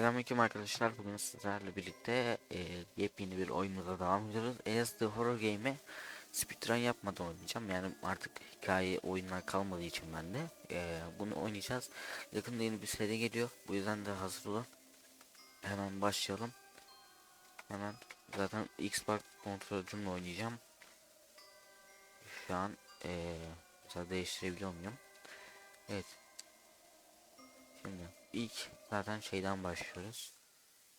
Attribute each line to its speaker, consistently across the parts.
Speaker 1: Selamünaleyküm arkadaşlar. Bugün sizlerle birlikte e, yepyeni bir oyunumuza devam ediyoruz. As the Horror Game'i speedrun yapmadan oynayacağım. Yani artık hikaye oyunlar kalmadığı için ben de e, bunu oynayacağız. Yakında yeni bir seri geliyor. Bu yüzden de hazır olun. Hemen başlayalım. Hemen zaten Xbox kontrolcümle oynayacağım. Şu an e, mesela değiştirebiliyor muyum? Evet. Şimdi ilk zaten şeyden başlıyoruz.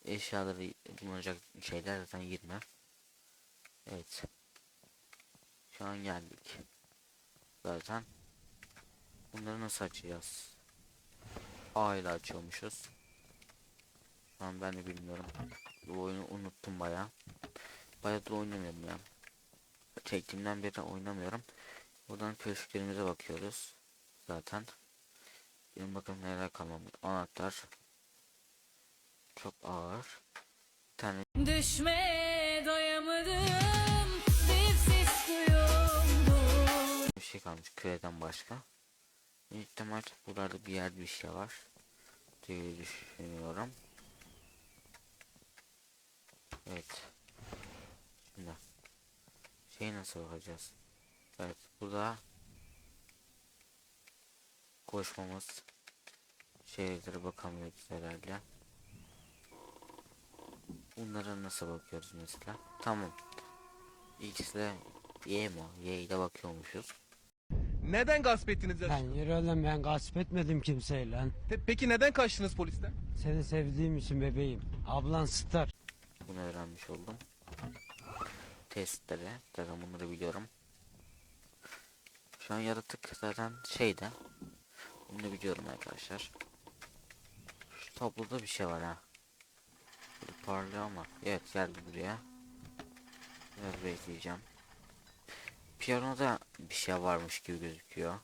Speaker 1: Eşyaları bulunacak şeyler zaten 20. Evet. Şu an geldik. Zaten bunları nasıl açacağız? A ile açıyormuşuz. Şu an ben de bilmiyorum. Bu oyunu unuttum baya. Bayağıdır oynamıyorum ya. Çektiğimden beri oynamıyorum. Buradan köşklerimize bakıyoruz. Zaten. Benim bakın neler kalmamış. Anahtar. Çok ağır. Bir tane
Speaker 2: Düşmeye doyamadım Dipsiz kuyumdur
Speaker 1: bir şey kalmış küreden başka. Büyük ihtimal buralarda bir yerde bir şey var. diye düşünüyorum. Evet. Şimdi şey nasıl bakacağız? Evet burada koşmamız şeylere bakamıyoruz herhalde. Bunlara nasıl bakıyoruz mesela? Tamam. X ile Y mi? Y ile bakıyormuşuz.
Speaker 3: Neden gasp ettiniz
Speaker 4: Lan yürü oğlum ben gasp etmedim kimseyi lan.
Speaker 3: Pe- Peki neden kaçtınız polisten?
Speaker 4: Seni sevdiğim için bebeğim. Ablan star.
Speaker 1: Bunu öğrenmiş oldum. Testlere. Zaten bunları biliyorum. Şu an yaratık zaten şeyde. Bunu biliyorum arkadaşlar. Şu tabloda bir şey var ha. Böyle parlıyor ama. Evet geldi buraya. Biraz bekleyeceğim. Piyanoda bir şey varmış gibi gözüküyor.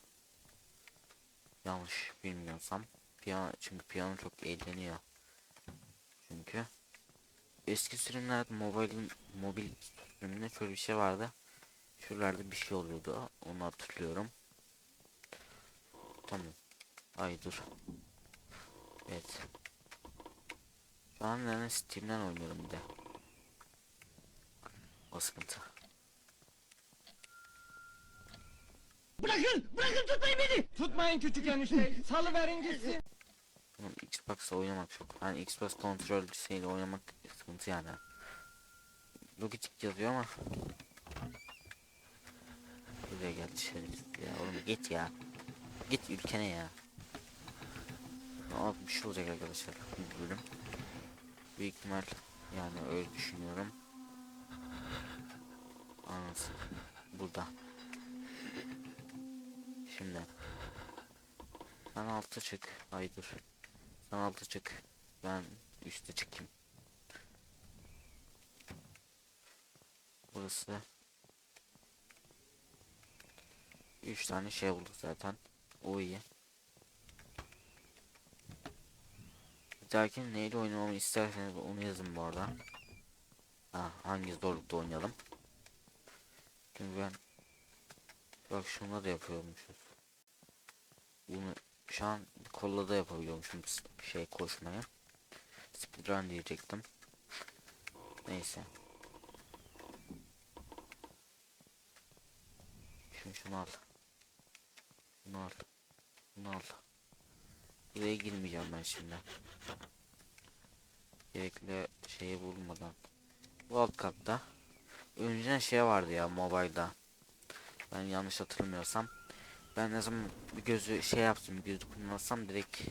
Speaker 1: Yanlış bilmiyorsam. Piyano, çünkü piyano çok eğleniyor. Çünkü eski sürümlerde mobil mobil sürümünde şöyle bir şey vardı. Şuralarda bir şey oluyordu. Onu hatırlıyorum. Tamam. Ay dur. Evet. Şu an yani Steam'den oynuyorum bir de. O sıkıntı.
Speaker 3: Tutmayın küçük enişte. Salıverin gitsin.
Speaker 1: Oğlum Xbox'la oynamak çok. Hani Xbox kontrol şeyle oynamak sıkıntı yani. Logitech yazıyor ama. Buraya geldi şerefsiz ya. Oğlum git ya. Git ülkene ya. Ama bir şey olacak arkadaşlar. Bu bölüm. Büyük ihtimal yani öyle düşünüyorum. Anlasın. Burada. Şimdi. Sen altı çık. Ay dur. Sen altı çık. Ben üstte çıkayım. Burası. Üç tane şey bulduk zaten. O iyi. Dahaki neyle oynamamı isterseniz onu yazın bu arada. Ha, hangi zorlukta oynayalım. Çünkü ben Bak şunu da yapıyormuşuz. Bunu şu an kolla da yapabiliyormuşum şey koşmaya. Speedrun diyecektim. Neyse. Şimdi şunu al. Şunu al. Şunu al. Buraya girmeyeceğim ben şimdi. Gerekli şeyi bulmadan. Bu alt katta. Önceden şey vardı ya mobile'da. Ben yanlış hatırlamıyorsam. Ben ne zaman bir gözü şey yaptım, bir gözü kullansam direkt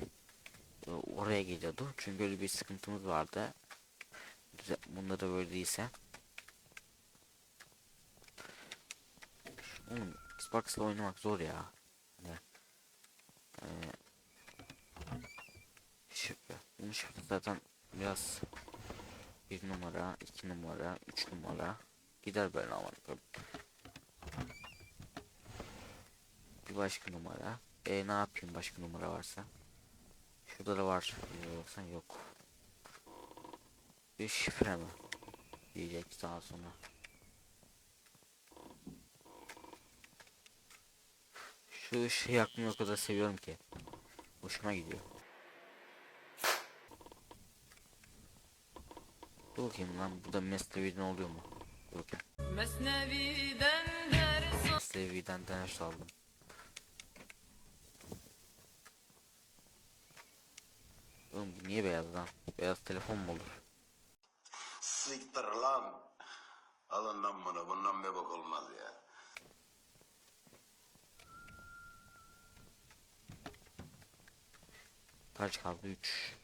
Speaker 1: e, oraya geliyordu. Çünkü öyle bir sıkıntımız vardı. Bunda da böyle değilse. Oğlum Xbox'la oynamak zor ya. Yani, e, şifresi zaten biraz bir numara, iki numara, üç numara gider böyle ama. Bir başka numara. E ne yapayım başka numara varsa. Şurada da var. Yoksa yok. Bir şifre mi? Diyecek daha sonra. Şu ışığı yakmayı o kadar seviyorum ki. Hoşuma gidiyor. Dur bakayım lan burada Mesnevi'den oluyor mu? Dur bakayım.
Speaker 2: Mesnevi'den ders
Speaker 1: Mesnevi'den ders aldım. Oğlum bu niye beyaz lan? Beyaz telefon mu olur?
Speaker 5: Siktir lan. Alın lan bunu. Bundan bir bok olmaz ya.
Speaker 1: Kaç kaldı? 3.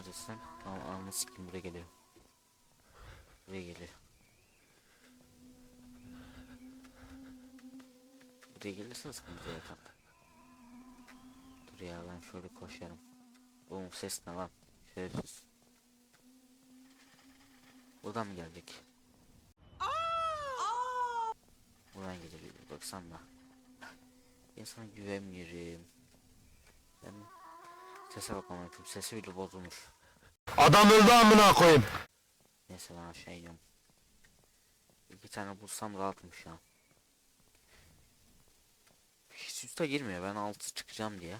Speaker 1: neredesin? Tamam anını sikim buraya geliyor. Buraya geliyor. Buraya gelirsin sıkıntı yok. Dur ya ben şöyle koşarım. Oğlum ses ne lan? Şerefsiz. Buradan mı geldik? Buradan gidelim baksana. Ben sana güvenmiyorum. Ben sese bakmam lazım. Sesi bile bozulmuş.
Speaker 6: Adam öldü amına koyayım.
Speaker 1: Neyse ben aşağı iniyorum. İki tane bulsam rahatım şu an. Hiç üste girmiyor ben altı çıkacağım diye.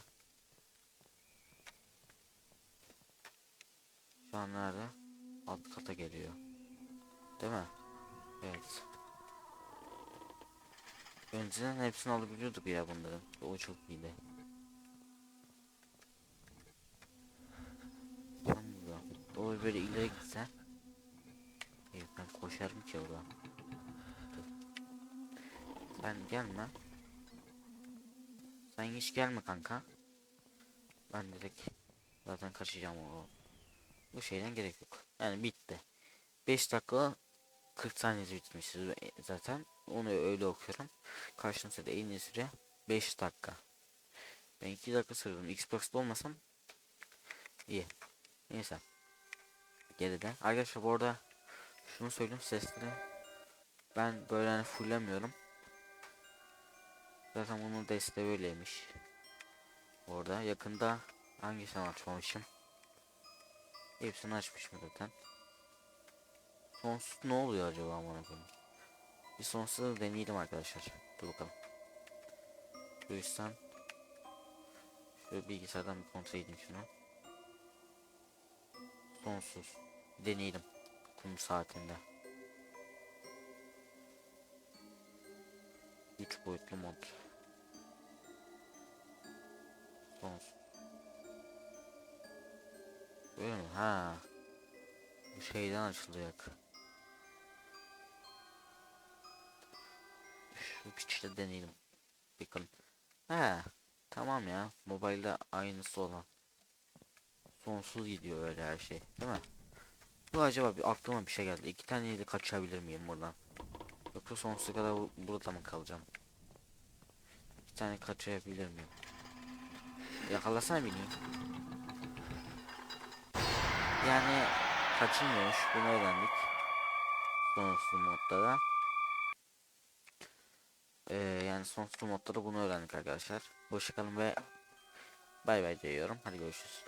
Speaker 1: Şu an nerede? Alt kata geliyor. Değil mi? Evet. Önceden hepsini alabiliyorduk ya bunların. O çok iyiydi. Tam burada. O böyle ileri gitse. İyi ben koşarım ki oradan. Sen gelme. Sen hiç gelme kanka. Ben direkt zaten kaçacağım o. Bu şeyden gerek yok. Yani bitti. 5 dakika 40 saniyesi bitmiş zaten. Onu öyle okuyorum. Karşınızda da en iyi süre 5 dakika. Ben 2 dakika sürdüm. Xbox'ta olmasam iyi. Neyse. Geride. Arkadaşlar bu arada şunu söyleyeyim sesleri ben böyle hani fullemiyorum. Zaten bunun desteği öyleymiş. Orada yakında hangisini açmamışım? Hepsini açmışım zaten. Sonsuz ne oluyor acaba amına koyayım? Bir sonsuz deneyelim arkadaşlar. Dur bakalım. Bu yüzden şöyle bilgisayardan bir kontrol edeyim şunu. Sonsuz. Deneyelim. Kum saatinde. 3 boyutlu mod. Sonsuz. Böyle mi? Ha. Bu şeyden açılacak. Şu piçle deneyelim. Bakalım. Ha. Tamam ya. Mobilde aynısı olan. Sonsuz gidiyor öyle her şey. Değil mi? Bu acaba bir aklıma bir şey geldi. İki taneyle kaçabilir miyim buradan? Yoksa sonsuza kadar bu- burada mı kalacağım? İki tane kaçabilir miyim? Yakalasana beni. Yani kaçılmıyormuş. Bunu öğrendik. Sonsuz modda da. Ee, yani sonsuz modda da bunu öğrendik arkadaşlar. Hoşçakalın ve bay bay diyorum. Hadi görüşürüz.